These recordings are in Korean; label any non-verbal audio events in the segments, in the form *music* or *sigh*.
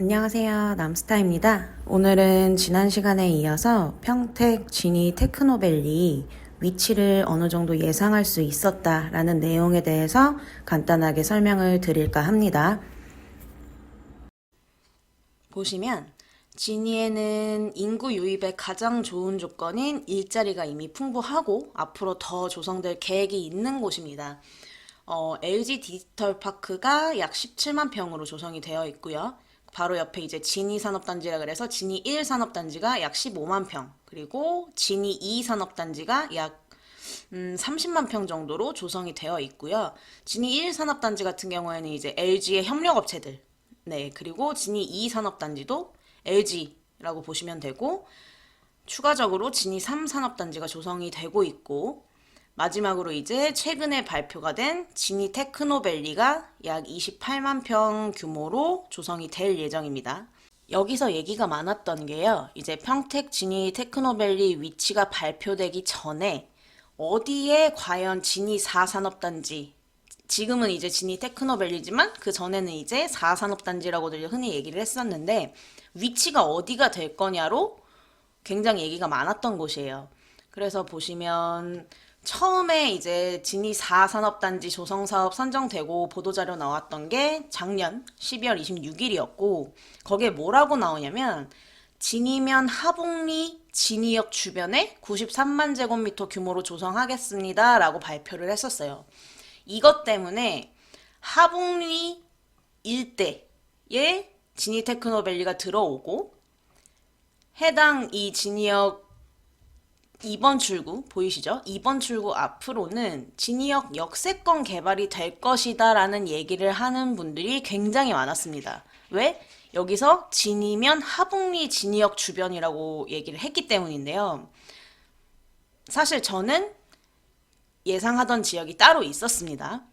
안녕하세요. 남스타입니다. 오늘은 지난 시간에 이어서 평택 지니 테크노밸리 위치를 어느 정도 예상할 수 있었다라는 내용에 대해서 간단하게 설명을 드릴까 합니다. 보시면 지니에는 인구 유입에 가장 좋은 조건인 일자리가 이미 풍부하고 앞으로 더 조성될 계획이 있는 곳입니다. 어, LG 디지털 파크가 약 17만 평으로 조성이 되어 있고요. 바로 옆에 이제 지니 산업단지라 그래서 지니 1 산업단지가 약 15만 평, 그리고 지니 2 산업단지가 약 음, 30만 평 정도로 조성이 되어 있고요. 지니 1 산업단지 같은 경우에는 이제 LG의 협력업체들, 네, 그리고 지니 2 산업단지도 LG라고 보시면 되고, 추가적으로 지니 3 산업단지가 조성이 되고 있고, 마지막으로 이제 최근에 발표가 된 지니 테크노밸리가 약 28만 평 규모로 조성이 될 예정입니다. 여기서 얘기가 많았던 게요. 이제 평택 지니 테크노밸리 위치가 발표되기 전에 어디에 과연 지니 4산업단지 지금은 이제 지니 테크노밸리지만 그 전에는 이제 4산업단지라고들 흔히 얘기를 했었는데 위치가 어디가 될 거냐로 굉장히 얘기가 많았던 곳이에요. 그래서 보시면 처음에 이제 지니 4산업단지 조성 사업 선정되고 보도자료 나왔던 게 작년 12월 26일이었고 거기에 뭐라고 나오냐면 진이면 하북리 진이역 주변에 93만 제곱미터 규모로 조성하겠습니다 라고 발표를 했었어요. 이것 때문에 하북리 일대에 지니 테크노밸리가 들어오고 해당 이 진이역 2번 출구 보이시죠? 2번 출구 앞으로는 진이역 역세권 개발이 될 것이다 라는 얘기를 하는 분들이 굉장히 많았습니다. 왜? 여기서 진이면 하북리 진이역 주변이라고 얘기를 했기 때문인데요. 사실 저는 예상하던 지역이 따로 있었습니다.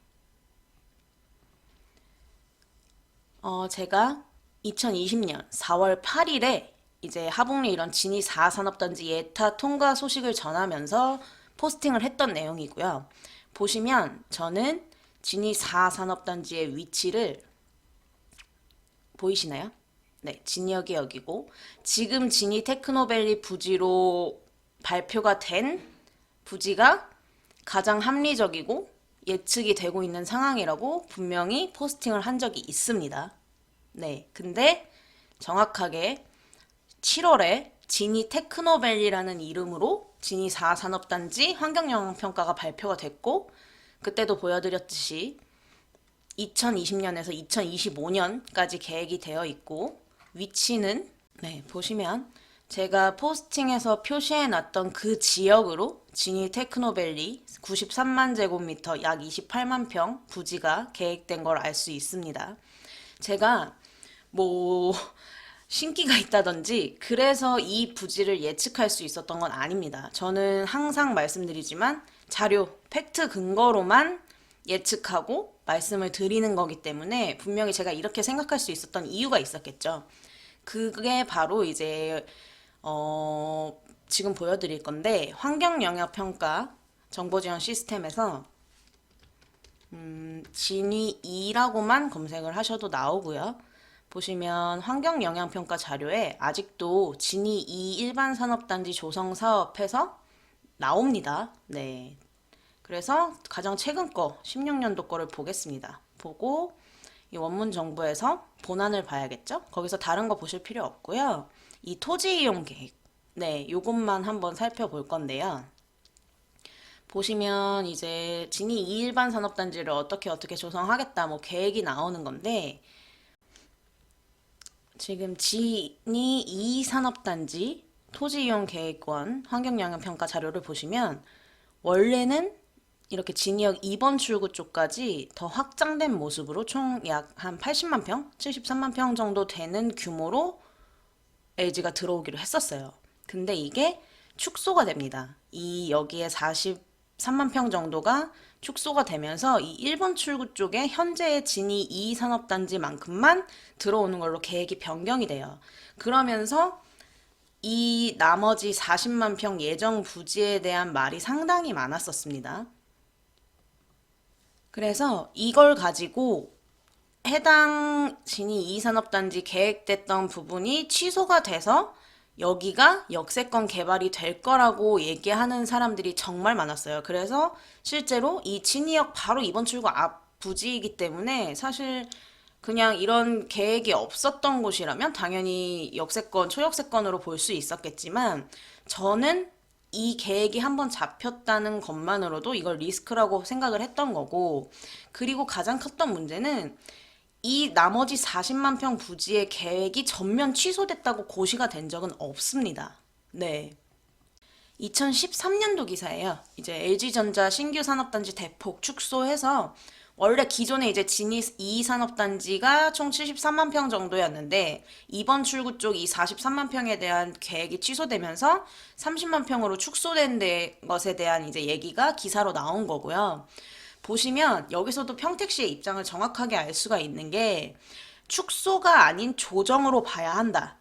어, 제가 2020년 4월 8일에 이제 하북리 이런 진이 4 산업단지 예타 통과 소식을 전하면서 포스팅을 했던 내용이고요. 보시면 저는 진이 4 산업단지의 위치를 보이시나요? 네, 진역이 여기고 지금 진이 테크노밸리 부지로 발표가 된 부지가 가장 합리적이고 예측이 되고 있는 상황이라고 분명히 포스팅을 한 적이 있습니다. 네, 근데 정확하게 7월에 지니 테크노밸리라는 이름으로 지니 4 산업단지 환경영향평가가 발표가 됐고 그때도 보여드렸듯이 2020년에서 2025년까지 계획이 되어 있고 위치는 네 보시면 제가 포스팅에서 표시해 놨던 그 지역으로 지니 테크노밸리 93만 제곱미터 약 28만 평 부지가 계획된 걸 알 수 있습니다. 제가 뭐 신기가 있다든지 그래서 이 부지를 예측할 수 있었던 건 아닙니다. 저는 항상 말씀드리지만 자료, 팩트 근거로만 예측하고 말씀을 드리는 거기 때문에 분명히 제가 이렇게 생각할 수 있었던 이유가 있었겠죠. 그게 바로 이제 어 지금 보여드릴 건데 환경 영향 평가 정보 지원 시스템에서 음, 진위 2라고만 검색을 하셔도 나오고요. 보시면 환경 영향 평가 자료에 아직도 진이 2 일반 산업단지 조성 사업에서 나옵니다. 네. 그래서 가장 최근 거 16년도 거를 보겠습니다. 보고 이 원문 정보에서 본안을 봐야겠죠? 거기서 다른 거 보실 필요 없고요. 이 토지 이용 계획. 네, 요것만 한번 살펴볼 건데요. 보시면 이제 진이 2 일반 산업단지를 어떻게 어떻게 조성하겠다 뭐 계획이 나오는 건데 지금 진이 2 산업단지 토지 이용 계획권 환경 영향 평가 자료를 보시면 원래는 이렇게 진이역 2번 출구 쪽까지 더 확장된 모습으로 총 약 한 80만 평, 73만 평 정도 되는 규모로 LG가 들어오기로 했었어요. 근데 이게 축소가 됩니다. 이 여기에 43만 평 정도가 축소가 되면서 이 1번 출구 쪽에 현재의 진이 2 산업단지만큼만 들어오는 걸로 계획이 변경이 돼요. 그러면서 이 나머지 40만 평 예정 부지에 대한 말이 상당히 많았었습니다. 그래서 이걸 가지고 해당 진이 2산업단지 계획됐던 부분이 취소가 돼서 여기가 역세권 개발이 될 거라고 얘기하는 사람들이 정말 많았어요. 그래서 실제로 이 진이역 바로 이번 출구 앞 부지이기 때문에 사실 그냥 이런 계획이 없었던 곳이라면 당연히 역세권, 초역세권으로 볼 수 있었겠지만 저는 이 계획이 한번 잡혔다는 것만으로도 이걸 리스크라고 생각을 했던 거고 그리고 가장 컸던 문제는 이 나머지 40만 평 부지의 계획이 전면 취소됐다고 고시가 된 적은 없습니다. 네. 2013년도 기사예요. 이제 LG전자 신규 산업단지 대폭 축소해서 원래 기존에 이제 진이 2산업단지가 총 73만 평 정도였는데 이번 출구 쪽 이 43만 평에 대한 계획이 취소되면서 30만 평으로 축소된 데- 것에 대한 이제 얘기가 기사로 나온 거고요. 보시면 여기서도 평택시의 입장을 정확하게 알 수가 있는 게 축소가 아닌 조정으로 봐야 한다.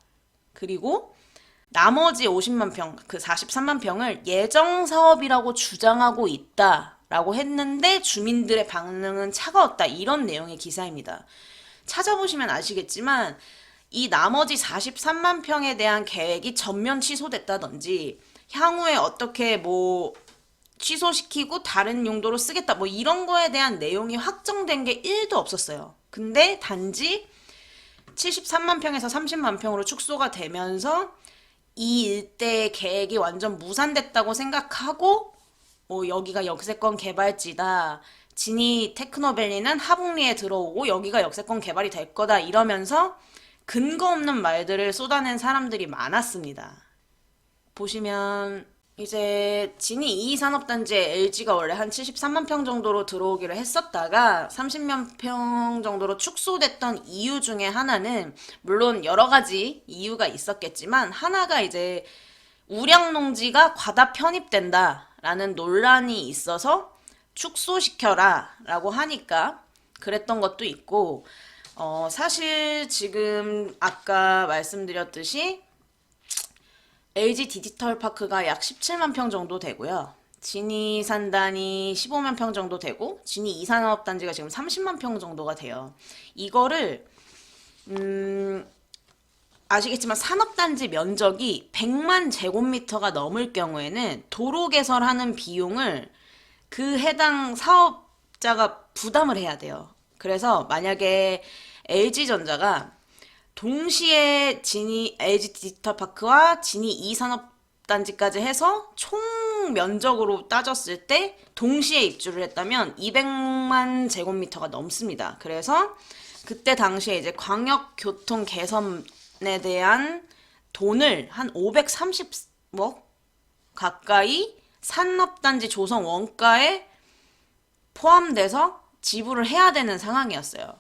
그리고 나머지 50만 평, 그 43만 평을 예정 사업이라고 주장하고 있다 라고 했는데 주민들의 반응은 차가웠다. 이런 내용의 기사입니다. 찾아보시면 아시겠지만 이 나머지 43만 평에 대한 계획이 전면 취소됐다든지 향후에 어떻게 뭐 취소시키고 다른 용도로 쓰겠다 뭐 이런 거에 대한 내용이 확정된 게 1도 없었어요. 근데 단지 73만 평에서 30만 평으로 축소가 되면서 이 일대의 계획이 완전 무산됐다고 생각하고 뭐 여기가 역세권 개발지다. 진이 테크노밸리는 하북리에 들어오고 여기가 역세권 개발이 될 거다 이러면서 근거 없는 말들을 쏟아낸 사람들이 많았습니다. 보시면 이제 진이 2 산업단지에 LG가 원래 한 73만 평 정도로 들어오기로 했었다가 30만 평 정도로 축소됐던 이유 중에 하나는 물론 여러 가지 이유가 있었겠지만 하나가 이제 우량 농지가 과다 편입된다라는 논란이 있어서 축소시켜라 라고 하니까 그랬던 것도 있고 어 사실 지금 아까 말씀드렸듯이 LG 디지털 파크가 약 17만 평 정도 되고요. 진이 산단이 15만 평 정도 되고 진이 2산업 단지가 지금 30만 평 정도가 돼요. 이거를 음 아시겠지만 산업단지 면적이 100만 제곱미터가 넘을 경우에는 도로 개설하는 비용을 그 해당 사업자가 부담을 해야 돼요. 그래서 만약에 LG전자가 동시에 진이 LG 디지털 파크와 진이 2 산업단지까지 해서 총 면적으로 따졌을 때 동시에 입주를 했다면 200만 제곱미터가 넘습니다. 그래서 그때 당시에 이제 광역 교통 개선에 대한 돈을 한 530억 가까이 산업단지 조성 원가에 포함돼서 지불을 해야 되는 상황이었어요.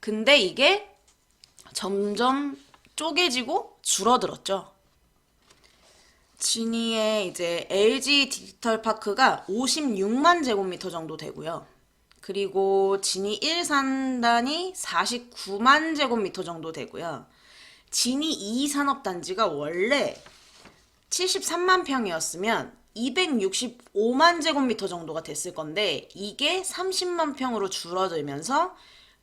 근데 이게 점점 쪼개지고 줄어들었죠. 진이의 이제 LG 디지털 파크가 56만 제곱미터 정도 되고요. 그리고 진이 1산단이 49만 제곱미터 정도 되고요. 진이 2산업단지가 원래 73만 평이었으면 265만 제곱미터 정도가 됐을 건데 이게 30만 평으로 줄어들면서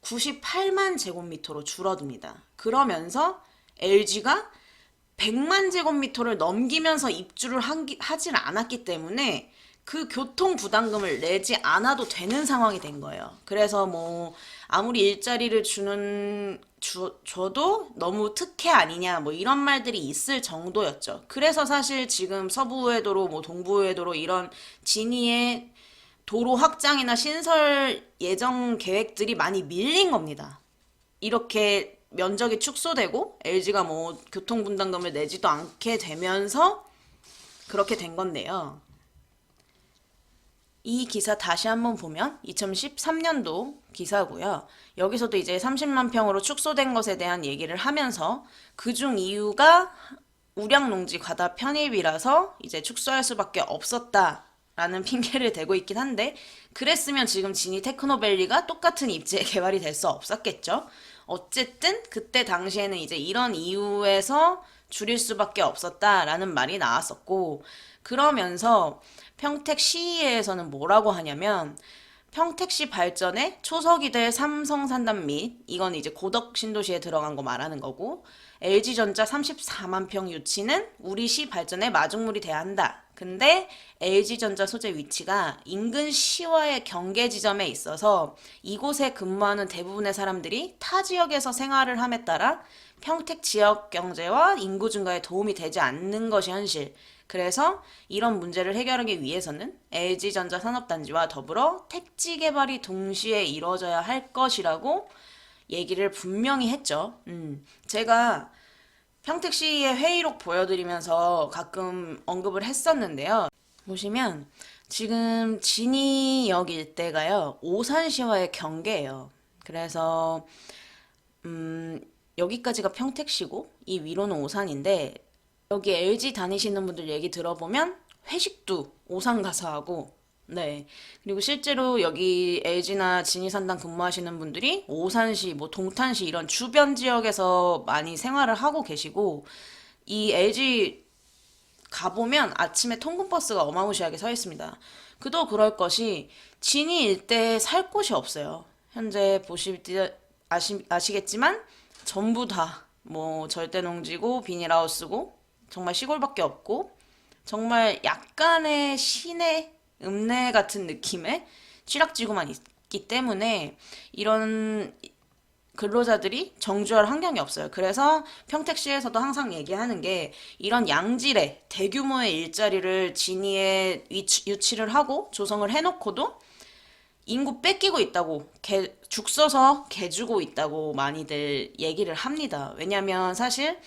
98만 제곱미터로 줄어듭니다. 그러면서 LG가 100만 제곱미터를 넘기면서 입주를 한기- 하질 않았기 때문에 그 교통 부담금을 내지 않아도 되는 상황이 된 거예요. 그래서 뭐 아무리 일자리를 주는 주, 줘도 너무 특혜 아니냐 뭐 이런 말들이 있을 정도였죠. 그래서 사실 지금 서부의도로 뭐 동부의도로 이런 진위의 도로 확장이나 신설 예정 계획들이 많이 밀린 겁니다. 이렇게 면적이 축소되고 LG가 뭐 교통 분담금을 내지도 않게 되면서 그렇게 된 건데요. 이 기사 다시 한번 보면 2013년도 기사고요. 여기서도 이제 30만 평으로 축소된 것에 대한 얘기를 하면서 그중 이유가 우량농지 과다 편입이라서 이제 축소할 수밖에 없었다 라는 핑계를 대고 있긴 한데 그랬으면 지금 지니 테크노밸리가 똑같은 입지에 *laughs* 개발이 될 수 없었겠죠. 어쨌든 그때 당시에는 이제 이런 이유에서 줄일 수밖에 없었다라는 말이 나왔었고 그러면서 평택 시의회에서는 뭐라고 하냐면 평택시 발전에 초석이 될 삼성 산단 및 이건 이제 고덕 신도시에 들어간 거 말하는 거고 LG전자 34만 평 유치는 우리 시 발전에 마중물이 돼야 한다. 근데 LG전자 소재 위치가 인근 시와의 경계 지점에 있어서 이곳에 근무하는 대부분의 사람들이 타 지역에서 생활을 함에 따라 평택 지역 경제와 인구 증가에 도움이 되지 않는 것이 현실. 그래서 이런 문제를 해결하기 위해서는 LG전자 산업단지와 더불어 택지 개발이 동시에 이루어져야 할 것이라고 얘기를 분명히 했죠. 음, 제가 평택 시의 회의록 보여드리면서 가끔 언급을 했었는데요. 보시면 지금 진이역 일대가요 오산시와의 경계예요. 그래서 음, 여기까지가 평택시고 이 위로는 오산인데 여기 LG 다니시는 분들 얘기 들어보면 회식도 오산 가서 하고 네. 그리고 실제로 여기 LG나 진이산당 근무하시는 분들이 오산시, 뭐 동탄시 이런 주변 지역에서 많이 생활을 하고 계시고 이 LG 가보면 아침에 통근버스가 어마무시하게 서 있습니다. 그도 그럴 것이 진이 일대에 살 곳이 없어요. 현재 때 아시, 아시겠지만 전부 다 뭐 절대 농지고 비닐하우스고 정말 시골밖에 없고 정말 약간의 시내 읍내 같은 느낌의 취락지구만 있기 때문에 이런 근로자들이 정주할 환경이 없어요. 그래서 평택시에서도 항상 얘기하는 게 이런 양질의 대규모의 일자리를 진위에 유치를 하고 조성을 해놓고도 인구 뺏기고 있다고 개, 죽 써서 개 주고 있다고 많이들 얘기를 합니다. 왜냐하면 사실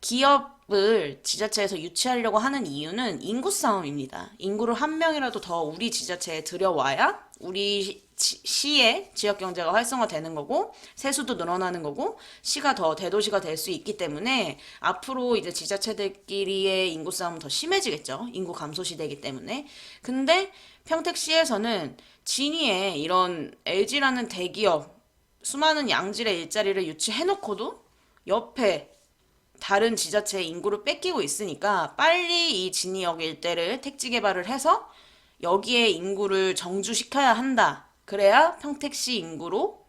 기업을 지자체에서 유치하려고 하는 이유는 인구 싸움입니다. 인구를 한 명이라도 더 우리 지자체에 들여와야 우리 시- 시의 지역 경제가 활성화되는 거고 세수도 늘어나는 거고 시가 더 대도시가 될 수 있기 때문에 앞으로 이제 지자체들끼리의 인구 싸움은 더 심해지겠죠. 인구 감소 시대이기 때문에. 근데 평택시에서는 진위에 이런 LG라는 대기업 수많은 양질의 일자리를 유치해놓고도 옆에 다른 지자체의 인구를 뺏기고 있으니까 빨리 이 진이역 일대를 택지 개발을 해서 여기에 인구를 정주시켜야 한다. 그래야 평택시 인구로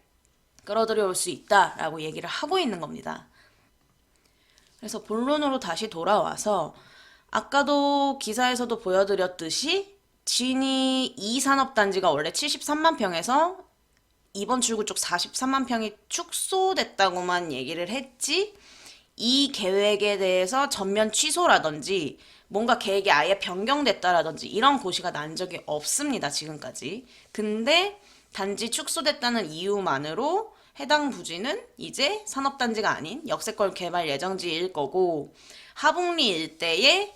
끌어들여 올 수 있다라고 얘기를 하고 있는 겁니다. 그래서 본론으로 다시 돌아와서 아까도 기사에서도 보여드렸듯이 진이 2 산업단지가 원래 73만 평에서 이번 출구 쪽 43만 평이 축소됐다고만 얘기를 했지 이 계획에 대해서 전면 취소라든지 뭔가 계획이 아예 변경됐다라든지 이런 고시가 난 적이 없습니다, 지금까지. 근데 단지 축소됐다는 이유만으로 해당 부지는 이제 산업단지가 아닌 역세권 개발 예정지일 거고 하북리 일대에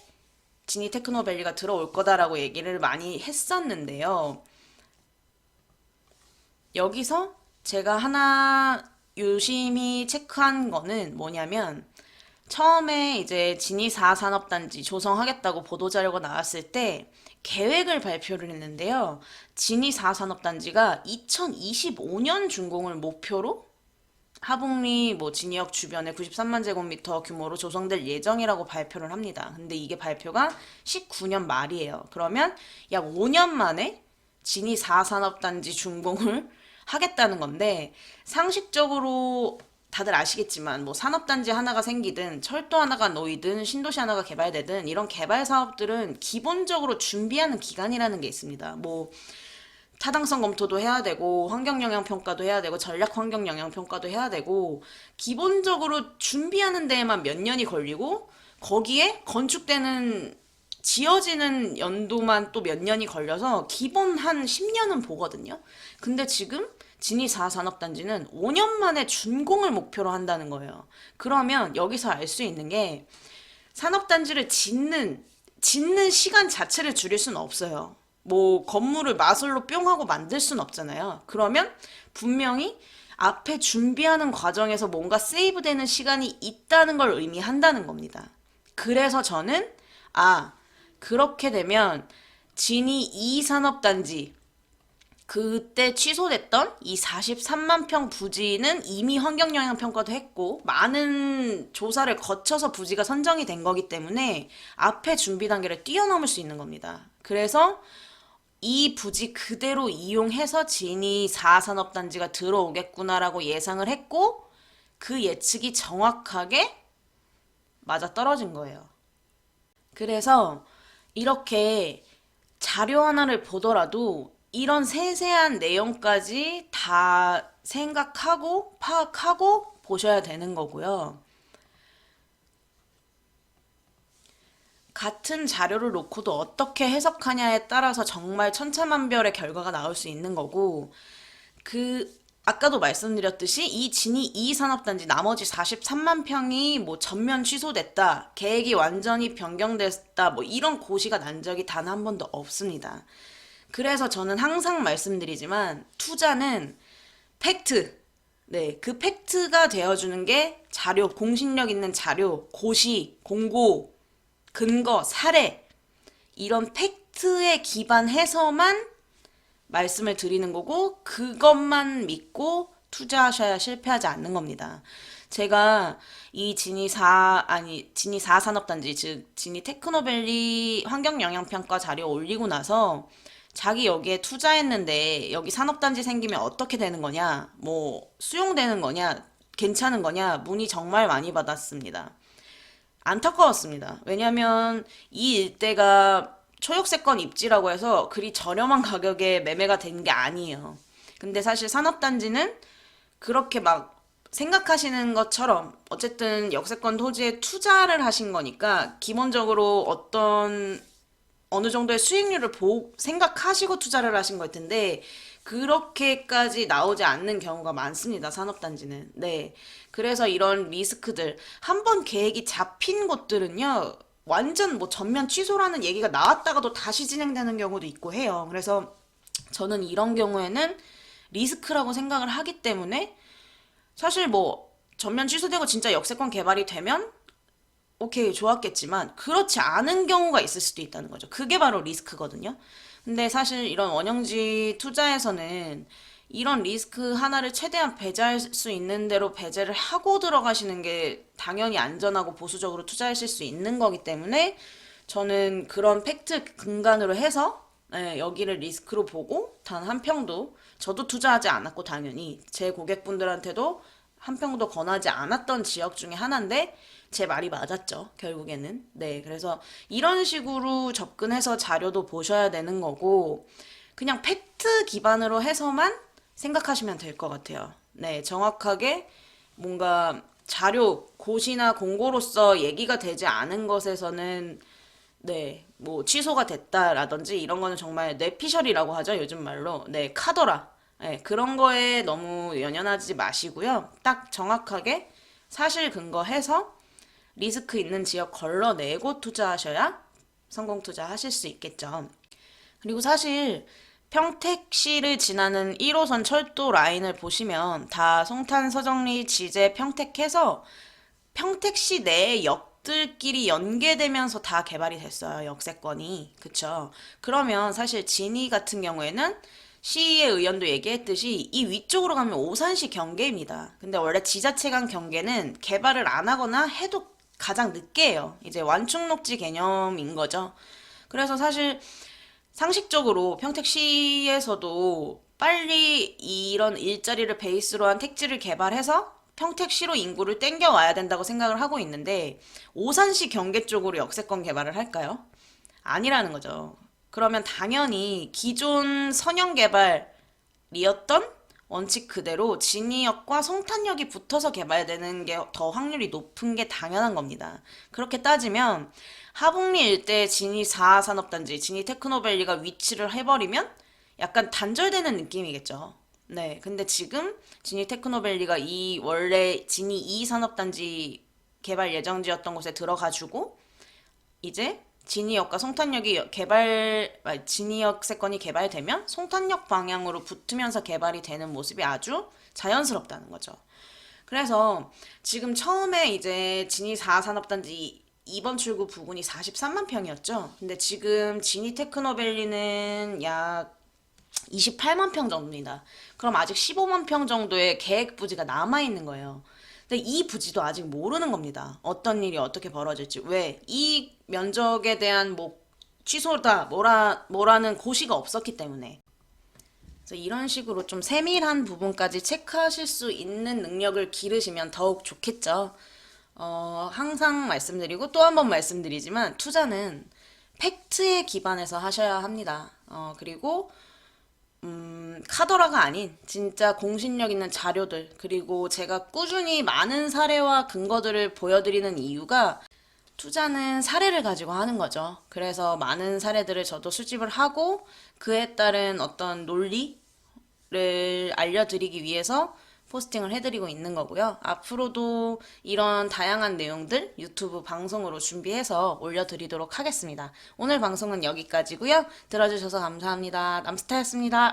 진이 테크노밸리가 들어올 거다라고 얘기를 많이 했었는데요. 여기서 제가 하나 유심히 체크한 거는 뭐냐면 처음에 이제 진이 4 산업단지 조성하겠다고 보도자료가 나왔을 때 계획을 발표를 했는데요. 진이 4 산업단지가 2025년 준공을 목표로 하북리 뭐 진이역 주변에 93만 제곱미터 규모로 조성될 예정이라고 발표를 합니다. 근데 이게 발표가 19년 말이에요. 그러면 약 5년 만에 진이 4 산업단지 준공을 *laughs* 하겠다는 건데 상식적으로 다들 아시겠지만 뭐 산업단지 하나가 생기든 철도 하나가 놓이든 신도시 하나가 개발되든 이런 개발 사업들은 기본적으로 준비하는 기간이라는 게 있습니다. 뭐 타당성 검토도 해야 되고 환경 영향 평가도 해야 되고 전략 환경 영향 평가도 해야 되고 기본적으로 준비하는 데에만 몇 년이 걸리고 거기에 건축되는 지어지는 연도만 또 몇 년이 걸려서 기본 한 10년은 보거든요. 근데 지금 진이 4 산업단지는 5년 만에 준공을 목표로 한다는 거예요. 그러면 여기서 알 수 있는 게 산업단지를 짓는 짓는 시간 자체를 줄일 수는 없어요. 뭐 건물을 마술로 뿅 하고 만들 수는 없잖아요. 그러면 분명히 앞에 준비하는 과정에서 뭔가 세이브되는 시간이 있다는 걸 의미한다는 겁니다. 그래서 저는 아 그렇게 되면 진이 2산업단지 그때 취소됐던 이 43만 평 부지는 이미 환경영향 평가도 했고 많은 조사를 거쳐서 부지가 선정이 된 거기 때문에 앞에 준비 단계를 뛰어넘을 수 있는 겁니다. 그래서 이 부지 그대로 이용해서 진이 4산업단지가 들어오겠구나라고 예상을 했고 그 예측이 정확하게 맞아 떨어진 거예요. 그래서 이렇게 자료 하나를 보더라도 이런 세세한 내용까지 다 생각하고 파악하고 보셔야 되는 거고요. 같은 자료를 놓고도 어떻게 해석하냐에 따라서 정말 천차만별의 결과가 나올 수 있는 거고, 그, 아까도 말씀드렸듯이 이 진이 2 산업단지 나머지 43만 평이 뭐 전면 취소됐다, 계획이 완전히 변경됐다, 뭐 이런 고시가 난 적이 단 한 번도 없습니다. 그래서 저는 항상 말씀드리지만 투자는 팩트, 네, 그 팩트가 되어주는 게 자료, 공신력 있는 자료, 고시, 공고, 근거, 사례 이런 팩트에 기반해서만 말씀을 드리는 거고 그것만 믿고 투자하셔야 실패하지 않는 겁니다. 제가 이 진이 4 아니 진이 4 산업단지 즉 진이 테크노밸리 환경영향평가 자료 올리고 나서 자기 여기에 투자했는데 여기 산업단지 생기면 어떻게 되는 거냐 뭐 수용되는 거냐 괜찮은 거냐 문의 정말 많이 받았습니다. 안타까웠습니다. 왜냐하면 이 일대가 초역세권 입지라고 해서 그리 저렴한 *laughs* 가격에 매매가 된 게 아니에요. 근데 사실 산업단지는 그렇게 막 생각하시는 것처럼 어쨌든 역세권 토지에 투자를 하신 거니까 기본적으로 어떤 어느 정도의 수익률을 보, 생각하시고 투자를 하신 걸 텐데 그렇게까지 나오지 않는 경우가 많습니다. 산업단지는. 네. 그래서 이런 리스크들 한 번 계획이 잡힌 곳들은요. 완전 뭐 전면 취소라는 얘기가 나왔다가도 다시 진행되는 경우도 있고 해요. 그래서 저는 이런 경우에는 리스크라고 생각을 하기 때문에 사실 뭐 전면 취소되고 진짜 역세권 개발이 되면 오케이 좋았겠지만 그렇지 않은 경우가 있을 수도 있다는 거죠. 그게 바로 리스크거든요. 근데 사실 이런 원형지 투자에서는 이런 리스크 하나를 최대한 배제할 수 있는 대로 배제를 하고 들어가시는 게 당연히 안전하고 보수적으로 투자하실 수 있는 거기 때문에 저는 그런 팩트 근간으로 해서 예, 여기를 리스크로 보고 단 한 평도 저도 투자하지 않았고 당연히 제 고객분들한테도 한 평도 권하지 않았던 지역 중에 하나인데 제 말이 맞았죠. 결국에는. 네. 그래서 이런 식으로 접근해서 자료도 보셔야 되는 거고 그냥 팩트 기반으로 해서만 생각하시면 될 것 같아요. 네. 정확하게 뭔가 자료, 고시나 공고로서 얘기가 되지 않은 것에서는 네, 뭐 취소가 됐다라든지 이런 거는 정말 뇌피셜이라고 하죠, 요즘 말로. 네, 카더라. 네, 그런 거에 너무 연연하지 마시고요. 딱 정확하게 사실 근거해서 리스크 있는 지역 걸러내고 투자하셔야 성공 투자하실 수 있겠죠. 그리고 사실 평택시를 지나는 1호선 철도 라인을 보시면 다 송탄, 서정리, 지제, 평택해서 평택시 내의 역들끼리 연계되면서 다 개발이 됐어요. 역세권이. 그쵸. 그러면 사실 진이 같은 경우에는 시의 의원도 얘기했듯이 이 위쪽으로 가면 오산시 경계입니다. 근데 원래 지자체 간 경계는 개발을 안 하거나 해도 가장 늦게 해요. 이제 완충녹지 개념인 거죠. 그래서 사실 상식적으로 평택시에서도 빨리 이런 일자리를 베이스로 한 택지를 개발해서 평택시로 인구를 땡겨와야 된다고 생각을 하고 있는데 오산시 경계 쪽으로 역세권 개발을 할까요? 아니라는 거죠. 그러면 당연히 기존 선형 개발이었던 원칙 그대로 진이역과 성탄역이 붙어서 개발되는 게 더 확률이 높은 게 당연한 겁니다. 그렇게 따지면 하북리 일대 진이 4 산업단지, 진이 테크노밸리가 위치를 해버리면 약간 단절되는 느낌이겠죠. 네. 근데 지금 진이 테크노밸리가 이 원래 진이 2 산업단지 개발 예정지였던 곳에 들어가지고 이제 진이역과 송탄역이 개발, 진이역 세건이 개발되면 송탄역 방향으로 붙으면서 개발이 되는 모습이 아주 자연스럽다는 거죠. 그래서 지금 처음에 이제 진이 4 산업단지 2번 출구 부근이 43만 평이었죠. 근데 지금 진이 테크노밸리는 약 28만 평 정도입니다. 그럼 아직 15만 평 정도의 계획 부지가 남아 있는 거예요. 근데 이 부지도 아직 모르는 겁니다. 어떤 일이 어떻게 벌어질지. 왜? 이 면적에 대한 뭐 취소다 뭐라 뭐라는 고시가 없었기 때문에 그래서 이런 식으로 좀 세밀한 부분까지 체크하실 수 있는 능력을 기르시면 더욱 좋겠죠. 어, 항상 말씀드리고 또 한 번 말씀드리지만 투자는 팩트에 기반해서 하셔야 합니다. 어, 그리고 음, 카더라가 아닌 진짜 공신력 있는 자료들 그리고 제가 꾸준히 많은 사례와 근거들을 보여드리는 이유가 투자는 사례를 가지고 하는 거죠. 그래서 많은 사례들을 저도 수집을 하고 그에 따른 어떤 논리를 알려드리기 위해서 포스팅을 해드리고 있는 거고요. 앞으로도 이런 다양한 내용들 유튜브 방송으로 준비해서 올려드리도록 하겠습니다. 오늘 방송은 여기까지고요. 들어주셔서 감사합니다. 남스타였습니다.